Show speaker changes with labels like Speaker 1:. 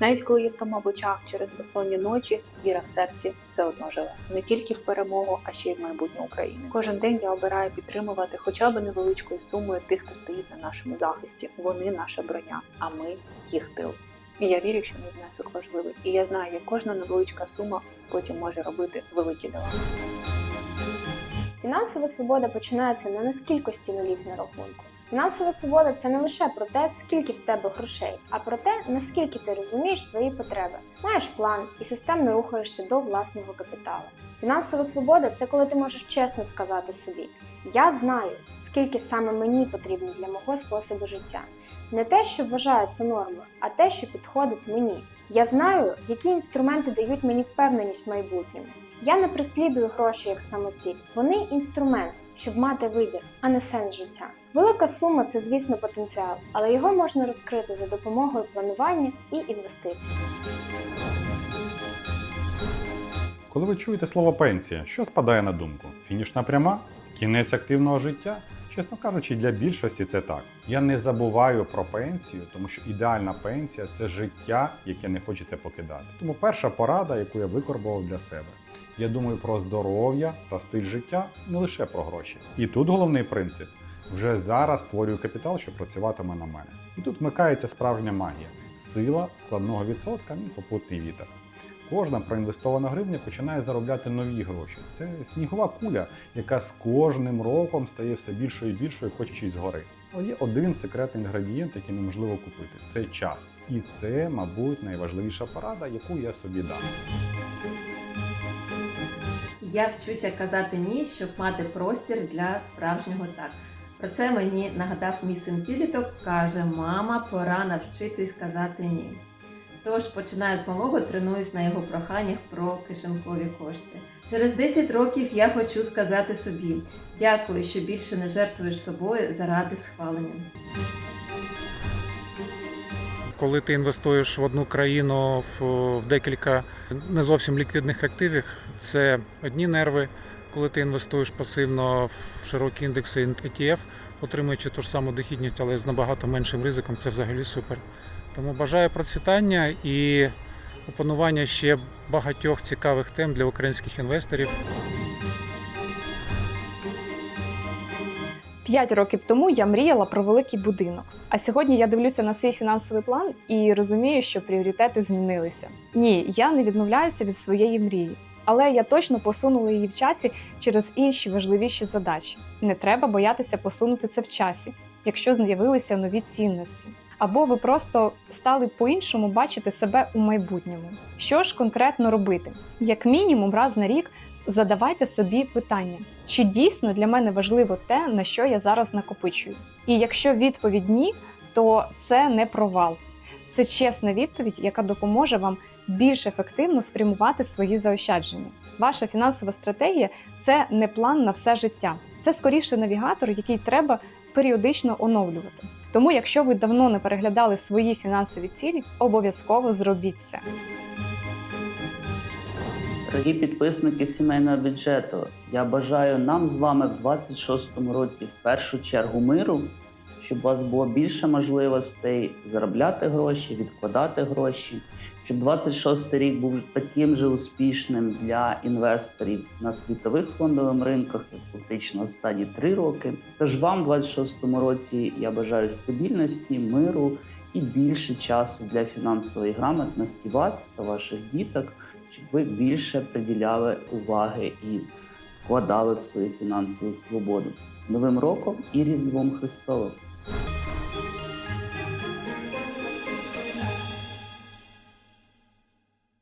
Speaker 1: Навіть коли є втома в очах через безсонні ночі, віра в серці все одно живе. Не тільки в перемогу, а ще й в майбутнє України. Кожен день я обираю підтримувати хоча б невеличкою сумою тих, хто стоїть на нашому захисті. Вони наша броня, а ми їх тил. І я вірю, що мій внесок важливий. І я знаю, як кожна невеличка сума потім може робити великі дела.
Speaker 2: Фінансова свобода починається не з кількості нулів на рахунку. Фінансова свобода це не лише про те, скільки в тебе грошей, а про те, наскільки ти розумієш свої потреби, маєш план і системно рухаєшся до власного капіталу. Фінансова свобода це коли ти можеш чесно сказати собі: Я знаю, скільки саме мені потрібно для мого способу життя. Не те, що вважається нормою, а те, що підходить мені. Я знаю, які інструменти дають мені впевненість в майбутньому. Я не преслідую гроші як самоціль. Вони інструмент, щоб мати вибір, а не сенс життя. Велика сума це, звісно, потенціал, але його можна розкрити за допомогою планування і інвестицій.
Speaker 3: Коли ви чуєте слово пенсія, що спадає на думку? Фінішна пряма? Кінець активного життя? Чесно кажучи, для більшості це так. Я не забуваю про пенсію, тому що ідеальна пенсія це життя, яке не хочеться покидати. Тому перша порада, яку я викорбував для себе. Я думаю про здоров'я та стиль життя, не лише про гроші. І тут головний принцип: вже зараз створюю капітал, що працюватиме на мене. І тут вмикається справжня магія, сила складного відсотка, мій попутний вітер. Кожна проінвестована гривня починає заробляти нові гроші. Це снігова куля, яка з кожним роком стає все більшою і більшою, хочучись згори. Але є один секретний інгредієнт, який неможливо купити це час. І це, мабуть, найважливіша порада, яку я собі дам.
Speaker 4: Я вчуся казати ні, щоб мати простір для справжнього так. Про це мені нагадав мій син підліток, каже: Мама, пора навчитись казати ні. Тож починаю з малого, тренуюсь на його проханнях про кишенькові кошти. Через 10 років я хочу сказати собі дякую, що більше не жертвуєш собою заради схвалення.
Speaker 5: Коли ти інвестуєш в одну країну в, декілька не зовсім ліквідних активів, це одні нерви. Коли ти інвестуєш пасивно в широкі індекси ETF, отримуючи ту ж саму дохідність, але з набагато меншим ризиком, це взагалі супер. Тому бажаю процвітання і опанування ще багатьох цікавих тем для українських інвесторів.
Speaker 6: П'ять років тому я мріяла про великий будинок. А сьогодні я дивлюся на свій фінансовий план і розумію, що пріоритети змінилися. Ні, я не відмовляюся від своєї мрії, але я точно посунула її в часі через інші важливіші задачі. Не треба боятися посунути це в часі, якщо з'явилися нові цінності. Або ви просто стали по-іншому бачити себе у майбутньому. Що ж конкретно робити? Як мінімум, раз на рік задавайте собі питання, чи дійсно для мене важливо те, на що я зараз накопичую. І якщо відповідь ні, то це не провал. Це чесна відповідь, яка допоможе вам більш ефективно спрямувати свої заощадження. Ваша фінансова стратегія це не план на все життя, це скоріше навігатор, який треба періодично оновлювати. Тому, якщо ви давно не переглядали свої фінансові цілі, обов'язково зробіть це.
Speaker 7: Дорогі підписники сімейного бюджету, я бажаю нам з вами в 26-му році в першу чергу миру, щоб у вас було більше можливостей заробляти гроші, відкладати гроші, щоб 26-й рік був таким же успішним для інвесторів на світових фондових ринках, як фактично останні три роки. Тож вам в 26-му році я бажаю стабільності, миру і більше часу для фінансової грамотності вас та ваших діток щоб ви більше приділяли уваги і вкладали в свою фінансову свободу. З Новим роком і Різдвом Христовим!